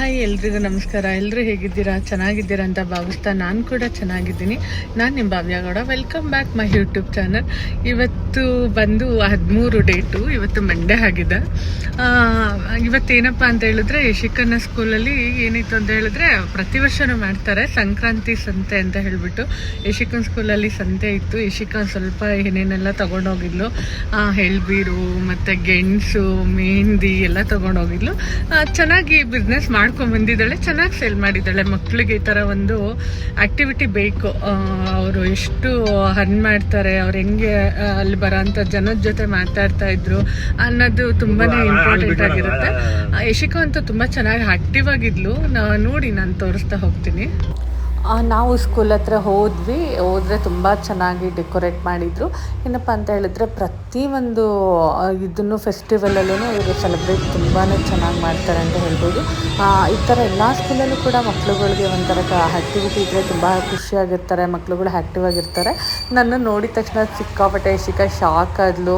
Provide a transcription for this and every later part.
Hi ಎಲ್ರಿಗೂ ನಮಸ್ಕಾರ. ಎಲ್ಲರೂ ಹೇಗಿದ್ದೀರಾ? ಚೆನ್ನಾಗಿದ್ದೀರಾ ಅಂತ ಭಾವಿಸ್ತಾ ನಾನು ಕೂಡ ಚೆನ್ನಾಗಿದ್ದೀನಿ. ನಾನು ನಿಮ್ಮ Bhavya Gowda welcome back my YouTube channel ಇವತ್ತು ಬಂದು ಹದಿಮೂರು ಡೇಟು ಇವತ್ತು ಮಂಡೇ ಆಗಿದೆ. ಇವತ್ತೇನಪ್ಪ ಅಂತ ಹೇಳಿದ್ರೆ ಯಶಿಕನ್ನ ಸ್ಕೂಲಲ್ಲಿ ಏನಿತ್ತು ಅಂತ ಹೇಳಿದ್ರೆ ಪ್ರತಿ ವರ್ಷವೂ ಮಾಡ್ತಾರೆ. ಸಂಕ್ರಾಂತಿ ಸಂತೆ ಅಂತ ಹೇಳಿಬಿಟ್ಟು ಯಶಿಕನ್ ಸ್ಕೂಲಲ್ಲಿ ಸಂತೆ ಇತ್ತು. ಯಶಿಕ ಸ್ವಲ್ಪ ಏನೇನೆಲ್ಲ ತೊಗೊಂಡೋಗಿದ್ಲು. ಎಳ್ಬೀರು, ಮತ್ತು ಗೆಣಸು, ಮೆಹಂದಿ ಎಲ್ಲ ತೊಗೊಂಡೋಗಿದ್ಲು. ಚೆನ್ನಾಗಿ ಬಿಸ್ನೆಸ್ ಮಾಡ್ಕೊಂಡು ಬಂದಿದ್ದಾಳೆ. ಚೆನ್ನಾಗಿ ಸೇಲ್ ಮಾಡಿದ್ದಾಳೆ. ಮಕ್ಕಳಿಗೆ ಈ ಥರ ಒಂದು ಆಕ್ಟಿವಿಟಿ ಬೇಕು. ಅವರು ಎಷ್ಟು ಹರ್ನ್ ಮಾಡ್ತಾರೆ ಅವ್ರು ಹೆಂಗೆ ಅಲ್ಲಿ ಬರೋಂಥ ಜನದ ಜೊತೆ ಮಾತಾಡ್ತಾ ಇದ್ರು ಅನ್ನೋದು ತುಂಬಾನೇ ಇಂಪಾರ್ಟೆಂಟ್ ಆಗಿರುತ್ತೆ. ಯಶಿಕಾ ಅಂತೂ ತುಂಬ ಚೆನ್ನಾಗಿ ಆಕ್ಟಿವ್ ಆಗಿದ್ಲು. ನೋಡಿ ನಾನು ತೋರಿಸ್ತಾ ಹೋಗ್ತೀನಿ. ನಾವು ಸ್ಕೂಲ್ ಹತ್ರ ಹೋದ್ವಿ, ಹೋದರೆ ತುಂಬ ಚೆನ್ನಾಗಿ ಡೆಕೋರೇಟ್ ಮಾಡಿದರು. ಏನಪ್ಪ ಅಂತ ಹೇಳಿದ್ರೆ ಪ್ರತಿ ಒಂದು ಇದನ್ನು ಫೆಸ್ಟಿವಲಲ್ಲೂ ಇವರು ಸೆಲೆಬ್ರೇಟ್ ತುಂಬಾ ಚೆನ್ನಾಗಿ ಮಾಡ್ತಾರೆ ಅಂತ ಹೇಳ್ಬೋದು. ಈ ಥರ ಎಲ್ಲ ಸ್ಕೂಲಲ್ಲೂ ಕೂಡ ಮಕ್ಳುಗಳಿಗೆ ಒಂಥರ ಆ್ಯಕ್ಟಿವಿಟಿ ಇದ್ದರೆ ತುಂಬ ಖುಷಿಯಾಗಿರ್ತಾರೆ ಮಕ್ಳುಗಳು ಆ್ಯಕ್ಟಿವ್ ಆಗಿರ್ತಾರೆ. ನನ್ನ ನೋಡಿದ ತಕ್ಷಣ ಸಿಕ್ಕಾಪಟ್ಟೆ ಶಿಕ್ಕ ಶಾಕ್ ಆದಲು.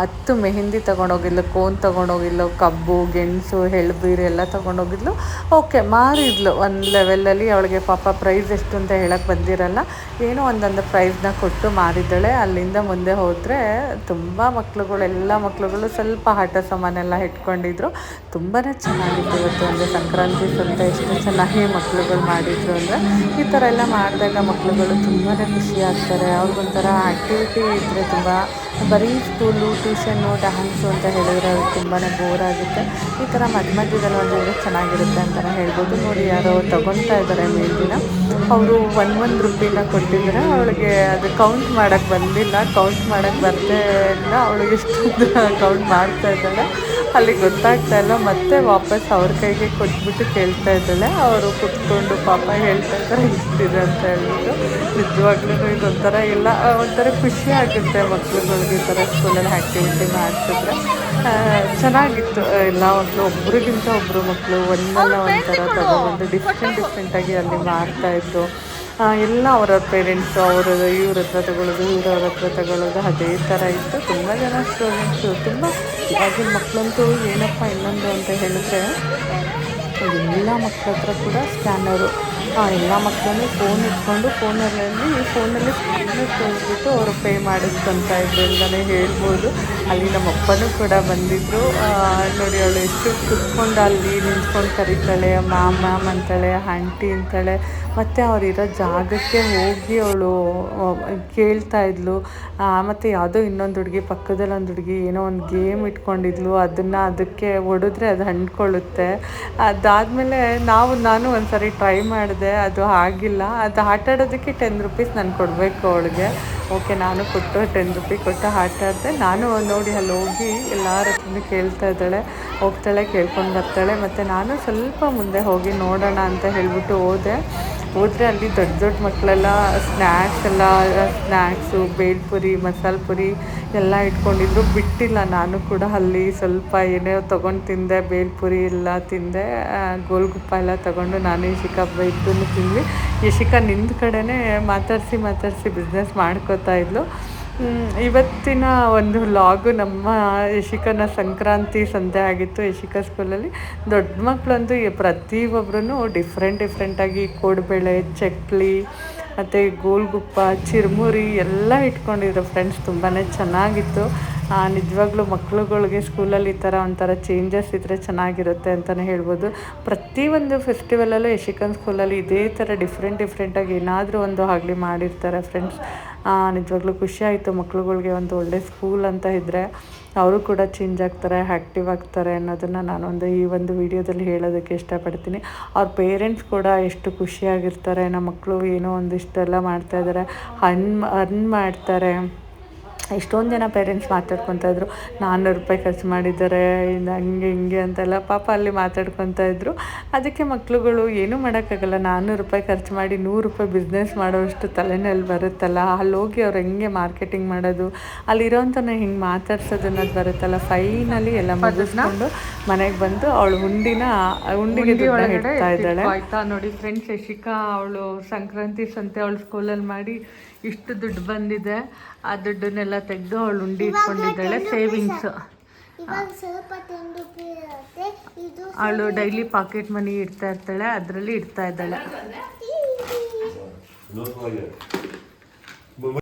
ಹತ್ತು ಮೆಹಂದಿ ತೊಗೊಂಡೋಗಿಲ್ಲ ಕೋನ್ ತೊಗೊಂಡೋಗಿದ್ಲು, ಕಬ್ಬು, ಗೆಣಸು ಎಳ್ಬೀರು ಎಲ್ಲ ತೊಗೊಂಡೋಗಿದ್ಲು. ಓಕೆ ಮಾರಿದ್ಲು. ಒಂದು ಲೆವೆಲಲ್ಲಿ ಅವಳಿಗೆ ಪಾಪ ಪ್ರೈಸ್ ಎಷ್ಟು ಅಂತ ಹೇಳಕ್ಕೆ ಬಂದಿರಲ್ಲ. ಏನೋ ಒಂದೊಂದು ಪ್ರೈಸ್ನ ಕೊಟ್ಟು ಮಾರಿದ್ದಾಳೆ. ಅಲ್ಲಿಂದ ಮುಂದೆ ಹೋದರೆ ತುಂಬ ಮಕ್ಕಳುಗಳು ಎಲ್ಲ ಮಕ್ಕಳುಗಳು ಸ್ವಲ್ಪ ಆಟ ಸಾಮಾನೆಲ್ಲ ಇಟ್ಕೊಂಡಿದ್ರು. ತುಂಬಾ ಚೆನ್ನಾಗಿತ್ತು ಇವತ್ತು ಒಂದು ಸಂಕ್ರಾಂತಿ ಸಂತೆ ಎಷ್ಟು ಚೆನ್ನಾಗಿ ಮಕ್ಳುಗಳು ಮಾಡಿದ್ರು ಅಂದರೆ. ಈ ಥರ ಎಲ್ಲ ಮಾಡಿದಾಗ ಮಕ್ಕಳುಗಳು ತುಂಬಾ ಖುಷಿ ಆಗ್ತಾರೆ. ಅವ್ರಿಗೊಂಥರ ಆ್ಯಕ್ಟಿವಿಟಿ ಇದ್ದರೆ ತುಂಬ ಬರೀ ಸ್ಕೂಲು ಟ್ಯೂಷನ್ನು ಡ್ಯಾನ್ಸು ಅಂತ ಹೇಳಿದ್ರೆ ಅವ್ರಿಗೆ ತುಂಬಾ ಬೋರ್ ಆಗುತ್ತೆ. ಈ ಥರ ಮಧ್ಯ ಮಧ್ಯದಲ್ಲಿ ಒಂದಿದ್ರೆ ಚೆನ್ನಾಗಿರುತ್ತೆ ಅಂತಲೇ ಹೇಳ್ಬೋದು. ನೋಡಿ, ಯಾರೋ ತೊಗೊತಾ ಇದ್ದಾರೆ ಮೇಲ್ದಿನ ಅವರು ಒನ್ ಒಂದು ರುಪಿನ ಕೊಟ್ಟಿದ್ದಾರೆ ಅವಳಿಗೆ ಅದು ಕೌಂಟ್ ಮಾಡೋಕ್ಕೆ ಬಂದಿಲ್ಲ. ಕೌಂಟ್ ಮಾಡೋಕ್ಕೆ ಬರ್ದೇ ಇಲ್ಲ. ಅವಳಿಗೆ ಎಷ್ಟು ಕೌಂಟ್ ಮಾಡ್ತಾ ಇದ್ದಾಳೆ. ಅಲ್ಲಿ ಗೊತ್ತಾಗ್ತಾ ಇಲ್ಲ. ಮತ್ತೆ ವಾಪಸ್ ಅವ್ರ ಕೈಗೆ ಕೊಟ್ಬಿಟ್ಟು ಕೇಳ್ತಾ ಇದ್ದಾಳೆ. ಅವರು ಕುತ್ಕೊಂಡು ಪಾಪ ಹೇಳ್ತಾ ಇದ್ದಾರೆ ಇಷ್ಟಿದೆ ಅಂತ ಹೇಳ್ಬಿಟ್ಟು. ನಿಜವಾಗ್ಲೂ ಇದೊಂಥರ ಎಲ್ಲ ಆ, ಒಂಥರ ಖುಷಿ ಆಗುತ್ತೆ ಮಕ್ಳುಗಳಿಗೆ ಈ ಥರ ಸ್ಕೂಲಲ್ಲಿ ಆ್ಯಕ್ಟಿವಿಟಿ ಮಾಡ್ತಿದ್ರೆ. ಚೆನ್ನಾಗಿತ್ತು. ಎಲ್ಲ ಮಕ್ಕಳು ಒಬ್ರಿಗಿಂತ ಒಬ್ಬರು ಮಕ್ಕಳು ಒಂದಲ್ಲ ಒಂಥರ ತಗೊಂಡು ಡಿಫ್ರೆಂಟ್ ಡಿಫ್ರೆಂಟಾಗಿ ಅಲ್ಲಿ ಮಾಡ್ತಾಯಿದ್ರು ಎಲ್ಲ ಅವರ ಪೇರೆಂಟ್ಸು, ಅವರ ಇವ್ರ ಹತ್ರ ತಗೊಳ್ಳೋದು ಇವ್ರವ್ರ ಹತ್ರ ತಗೊಳ್ಳೋದು ಅದೇ ಥರ ಇತ್ತು. ತುಂಬ ಜನ ಸ್ಟೂಡೆಂಟ್ಸು, ತುಂಬ ಇವಾಗಿನ ಮಕ್ಕಳಂತೂ ಏನಪ್ಪ ಇನ್ನೊಂದು ಅಂತ ಹೇಳಿದ್ರೆ, ಎಲ್ಲ ಮಕ್ಕಳ ಹತ್ರ ಕೂಡ ಸ್ಕ್ಯಾನರು. ಎಲ್ಲ ಮಕ್ಕಳನ್ನು ಫೋನ್ ಇಟ್ಕೊಂಡು ಫೋನಲ್ಲಿ ಫೋನಲ್ಲಿ ಸ್ಕ್ಯಾನರ್ ತೋರಿಸ್ಬಿಟ್ಟು ಅವರು ಪೇ ಮಾಡಿಸ್ಕೊಂತ ಇದ್ರಿಂದಲೇ ಹೇಳ್ಬೋದು. ಅಲ್ಲಿ ನಮ್ಮ ಅಪ್ಪನೂ ಕೂಡ ಬಂದಿದ್ದರು ನೋಡಿ ಅವಳು ಎಷ್ಟು ಕುತ್ಕೊಂಡು ಅಲ್ಲಿ ನಿಂತ್ಕೊಂಡು ಕರೀತಾಳೆ, ಮ್ಯಾಮ್ ಮ್ಯಾಮ್ ಅಂತಾಳೆ, ಆಂಟಿ ಅಂತಾಳೆ. ಮತ್ತು ಅವರಿರೋ ಜಾಗಕ್ಕೆ ಹೋಗಿ ಅವಳು ಕೇಳ್ತಾ ಇದ್ಲು. ಮತ್ತು ಯಾವುದೋ ಇನ್ನೊಂದು ಹುಡುಗಿ, ಪಕ್ಕದಲ್ಲಿ ಒಂದು ಹುಡುಗಿ ಏನೋ ಒಂದು ಗೇಮ್ ಇಟ್ಕೊಂಡಿದ್ಲು. ಅದನ್ನು ಅದಕ್ಕೆ ಹೊಡೆದ್ರೆ ಅದು ಅಂಟ್ಕೊಳ್ಳುತ್ತೆ. ಅದಾದಮೇಲೆ ನಾವು, ನಾನು ಒಂದು ಸಾರಿ ಟ್ರೈ ಮಾಡಿದೆ. ಅದು ಆಗಿಲ್ಲ. ಅದು ಆಟ ಆಡೋದಕ್ಕೆ ಟೆನ್ ರುಪೀಸ್ ನಾನು ಕೊಡಬೇಕು ಅವಳಿಗೆ. ಓಕೆ, ನಾನು ಕೊಟ್ಟು ಟೆನ್ ರುಪಿ ಕೊಟ್ಟು ಆಟ ಆಡಿದೆ ನಾನು ನೋಡಿ ಅಲ್ಲಿ ಹೋಗಿ ಎಲ್ಲರ ಹತ್ರನೂ ಕೇಳ್ತಾ ಇದ್ದಾಳೆ, ಹೋಗ್ತಾಳೆ, ಕೇಳ್ಕೊಂಡು ಬರ್ತಾಳೆ, ಮತ್ತು ನಾನು ಸ್ವಲ್ಪ ಮುಂದೆ ಹೋಗಿ ನೋಡೋಣ ಅಂತ ಹೇಳಿಬಿಟ್ಟು ಹೋದೆ. ಹೋದರೆ ಅಲ್ಲಿ ದೊಡ್ಡ ದೊಡ್ಡ ಮಕ್ಕಳೆಲ್ಲ ಸ್ನ್ಯಾಕ್ಸ್ ಎಲ್ಲ ಸ್ನ್ಯಾಕ್ಸು ಬೇಲ್ಪುರಿ ಮಸಾಲೆ ಪುರಿ ಎಲ್ಲ ಇಟ್ಕೊಂಡಿದ್ರು. ಬಿಟ್ಟಿಲ್ಲ ನಾನು ಕೂಡ ಅಲ್ಲಿ ಸ್ವಲ್ಪ ಏನೇ ತೊಗೊಂಡು ತಿಂದೆ ಬೇಲ್ಪುರಿ ಎಲ್ಲ ತಿಂದೆ ಗೋಲ್ಗುಪ್ಪ ಎಲ್ಲ ತೊಗೊಂಡು ನಾನು ಯಶಿಕಾ ಬೈದೂ ತಿಂದ್ವಿ. ಯಶಿಕಾ ನಿಂದ ಕಡೆನೇ ಮಾತಾಡಿಸಿ ಮಾತಾಡಿಸಿ ಬಿಸ್ನೆಸ್ ಮಾಡ್ಕೋತಾ ಇದ್ಲು. ಇವತ್ತಿನ ಒಂದು ಲಾಗು ನಮ್ಮ ಯಶಿಕನ ಸಂಕ್ರಾಂತಿ ಸಂತೆ ಆಗಿತ್ತು ಯಶಿಕ ಸ್ಕೂಲಲ್ಲಿ ದೊಡ್ಡ ಮಕ್ಕಳಂತೂ ಪ್ರತಿಯೊಬ್ಬರೂ ಡಿಫ್ರೆಂಟ್ ಡಿಫ್ರೆಂಟಾಗಿ ಕೋಡ್ಬೇಳೆ, ಚಕ್ಲಿ, ಮತ್ತು ಗೋಲ್ಗುಪ್ಪ, ಚಿರ್ಮುರಿ ಎಲ್ಲ ಇಟ್ಕೊಂಡಿದ್ರು ಫ್ರೆಂಡ್ಸ್ ತುಂಬಾ ಚೆನ್ನಾಗಿತ್ತು. ನಿಜವಾಗ್ಲೂ ಮಕ್ಳುಗಳಿಗೆ ಸ್ಕೂಲಲ್ಲಿ ಈ ಥರ ಒಂಥರ ಚೇಂಜಸ್ ಇದ್ದರೆ ಚೆನ್ನಾಗಿರುತ್ತೆ ಅಂತಲೇ ಹೇಳ್ಬೋದು. ಪ್ರತಿಯೊಂದು ಫೆಸ್ಟಿವಲಲ್ಲೂ ಯಶಿಕನ್ ಸ್ಕೂಲಲ್ಲಿ ಇದೇ ಥರ ಡಿಫ್ರೆಂಟ್ ಡಿಫ್ರೆಂಟಾಗಿ ಏನಾದರೂ ಒಂದು ಆಗಲಿ ಮಾಡಿರ್ತಾರೆ ಫ್ರೆಂಡ್ಸ್ ನಿಜವಾಗ್ಲೂ ಖುಷಿ ಆಯಿತು ಮಕ್ಳುಗಳಿಗೆ ಒಂದು ಒಳ್ಳೆ ಸ್ಕೂಲ್ ಅಂತ ಇದ್ದರೆ ಅವರು ಕೂಡ ಚೇಂಜ್ ಆಗ್ತಾರೆ ಆ್ಯಕ್ಟಿವ್ ಆಗ್ತಾರೆ ಅನ್ನೋದನ್ನು ನಾನೊಂದು ಈ ಒಂದು ವಿಡಿಯೋದಲ್ಲಿ ಹೇಳೋದಕ್ಕೆ ಇಷ್ಟಪಡ್ತೀನಿ. ಅವ್ರ ಪೇರೆಂಟ್ಸ್ ಕೂಡ ಎಷ್ಟು ಖುಷಿಯಾಗಿರ್ತಾರೆ, ನಮ್ಮ ಮಕ್ಕಳು ಏನೋ ಒಂದಿಷ್ಟೆಲ್ಲ ಮಾಡ್ತಾಯಿದ್ದಾರೆ ಹನ್ ಅರ್ನ್ ಮಾಡ್ತಾರೆ. ಎಷ್ಟೊಂದು ಜನ ಪೇರೆಂಟ್ಸ್ ಮಾತಾಡ್ಕೊತಾ ಇದ್ರು. ನಾನ್ನೂರು ರೂಪಾಯಿ ಖರ್ಚು ಮಾಡಿದ್ದಾರೆ ಇನ್ನು ಹಂಗೆ ಹಿಂಗೆ ಅಂತೆಲ್ಲ ಪಾಪ ಅಲ್ಲಿ ಮಾತಾಡ್ಕೊತಾ ಇದ್ರು. ಅದಕ್ಕೆ ಮಕ್ಳುಗಳು ಏನೂ ಮಾಡೋಕ್ಕಾಗಲ್ಲ. ನಾನ್ನೂರು ರೂಪಾಯಿ ಖರ್ಚು ಮಾಡಿ ನೂರು ರೂಪಾಯಿ ಬಿಸ್ನೆಸ್ ಮಾಡೋಷ್ಟು ತಲೆನಲ್ಲಿ ಬರುತ್ತಲ್ಲ. ಅಲ್ಲಿ ಹೋಗಿ ಅವ್ರು ಹೆಂಗೆ ಮಾರ್ಕೆಟಿಂಗ್ ಮಾಡೋದು? ಅಲ್ಲಿರೋಂಥನ ಹಿಂಗೆ ಮಾತಾಡ್ಸೋದು ಅನ್ನೋದು ಬರುತ್ತಲ್ಲ. ಫೈನಲಿ ಎಲ್ಲ ಮುಗಿಸ್ಕೊಂಡು ಮನೆಗೆ ಬಂದು ಅವಳು ಹುಂಡಿನ ಹುಂಡಿಗೆ ಇಡ್ತಾ ಇದ್ದಾಳೆ. ಆಯ್ತಾ ನೋಡಿ ಫ್ರೆಂಡ್ಸ್ ಯಶಿಕಾ ಅವಳು ಸಂಕ್ರಾಂತಿ ಸಂತೆ ಅವಳು ಸ್ಕೂಲಲ್ಲಿ ಮಾಡಿ ಇಷ್ಟು ದುಡ್ಡು ಬಂದಿದೆ. ಆ ದುಡ್ಡನ್ನೆಲ್ಲ ತೆಗೆದು ಅವಳು ಉಂಡಿ ಇಟ್ಕೊಂಡಿದ್ದಾಳೆ ಸೇವಿಂಗ್ಸ್ ಇವಾಗ ಸ್ವಲ್ಪ ಟೆನ್ ರುಪಿ ಇದು ಅವಳು ಡೈಲಿ ಪಾಕೆಟ್ ಮನಿ ಇಡ್ತಾ ಇರ್ತಾಳೆ ಅದರಲ್ಲಿ ಇಡ್ತಾ ಇದ್ದಾಳೆ.